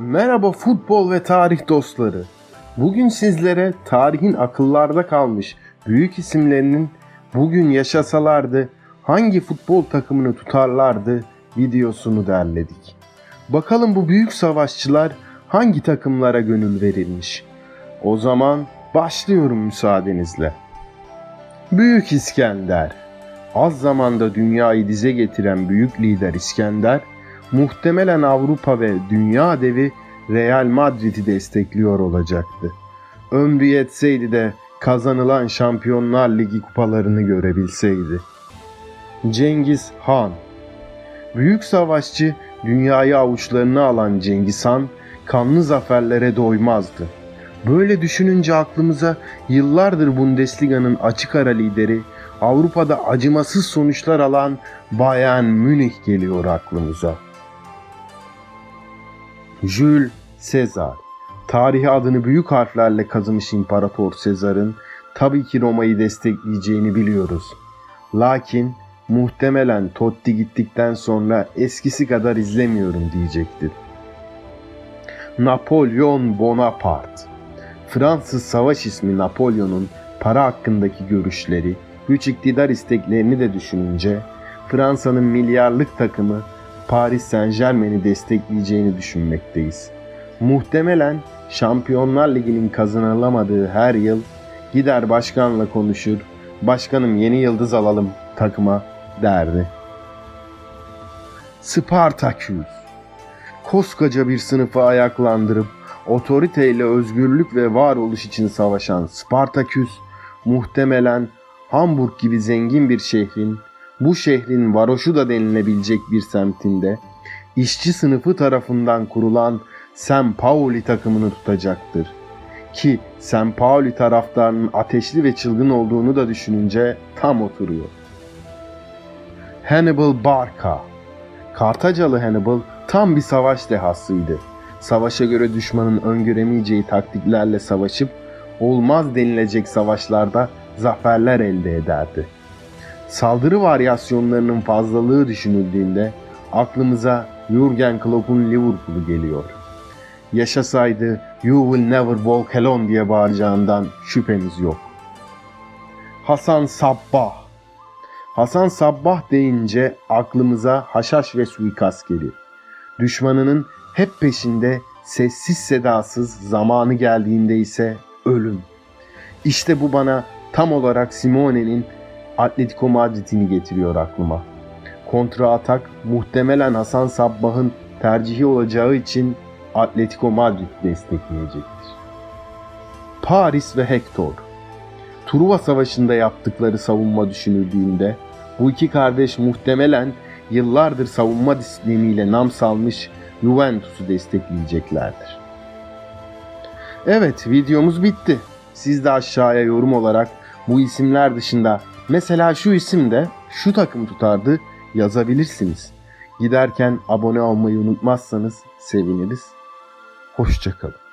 Merhaba futbol ve tarih dostları. Bugün sizlere tarihin akıllarda kalmış büyük isimlerinin bugün yaşasalardı hangi futbol takımını tutarlardı videosunu derledik. Bakalım bu büyük savaşçılar hangi takımlara gönül verilmiş. O zaman başlıyorum müsaadenizle. Büyük İskender Az zamanda dünyayı dize getiren büyük lider İskender, muhtemelen Avrupa ve dünya devi Real Madrid'i destekliyor olacaktı. Ömrü yetseydi de kazanılan Şampiyonlar Ligi kupalarını görebilseydi. Cengiz Han Büyük savaşçı dünyayı avuçlarına alan Cengiz Han kanlı zaferlere doymazdı. Böyle düşününce aklımıza yıllardır Bundesliga'nın açık ara lideri Avrupa'da acımasız sonuçlar alan Bayern Münih geliyor aklımıza. Jules Caesar Tarihi adını büyük harflerle kazımış İmparator Sezar'ın tabii ki Roma'yı destekleyeceğini biliyoruz. Lakin muhtemelen Totti gittikten sonra eskisi kadar izlemiyorum diyecektir. Napolyon Bonaparte Fransız savaş ismi Napolyon'un para hakkındaki görüşleri, güç iktidar isteklerini de düşününce Fransa'nın milyarlık takımı Paris Saint Germain'i destekleyeceğini düşünmekteyiz. Muhtemelen Şampiyonlar Ligi'nin kazanılamadığı her yıl gider başkanla konuşur, başkanım yeni yıldız alalım takıma derdi. Spartaküs Koskoca bir sınıfı ayaklandırıp otoriteyle özgürlük ve varoluş için savaşan Spartaküs muhtemelen Hamburg gibi zengin bir şehrin, bu şehrin varoşu da denilebilecek bir semtinde işçi sınıfı tarafından kurulan San Pauli takımını tutacaktır. Ki San Pauli taraftarının ateşli ve çılgın olduğunu da düşününce tam oturuyor. Hannibal Barca Kartacalı Hannibal tam bir savaş dehasıydı. Savaşa göre düşmanın öngöremeyeceği taktiklerle savaşıp olmaz denilecek savaşlarda zaferler elde ederdi. Saldırı varyasyonlarının fazlalığı düşünüldüğünde aklımıza Jurgen Klopp'un Liverpool'u geliyor. Yaşasaydı You will never walk alone diye bağıracağından şüphemiz yok. Hasan Sabbah Hasan Sabbah deyince aklımıza haşhaş ve suikast gelir. Düşmanının hep peşinde sessiz sedasız zamanı geldiğinde ise ölüm. İşte bu bana tam olarak Simone'nin Atletico Madrid'ini getiriyor aklıma. Kontra atak muhtemelen Hasan Sabbah'ın tercihi olacağı için Atletico Madrid destekleyecektir. Paris ve Hector Truva Savaşı'nda yaptıkları savunma düşünüldüğünde bu iki kardeş muhtemelen yıllardır savunma disipliniyle nam salmış Juventus'u destekleyeceklerdir. Evet videomuz bitti. Siz de aşağıya yorum olarak bu isimler dışında mesela şu isim de şu takım tutardı yazabilirsiniz. Giderken abone olmayı unutmazsanız seviniriz. Hoşçakalın.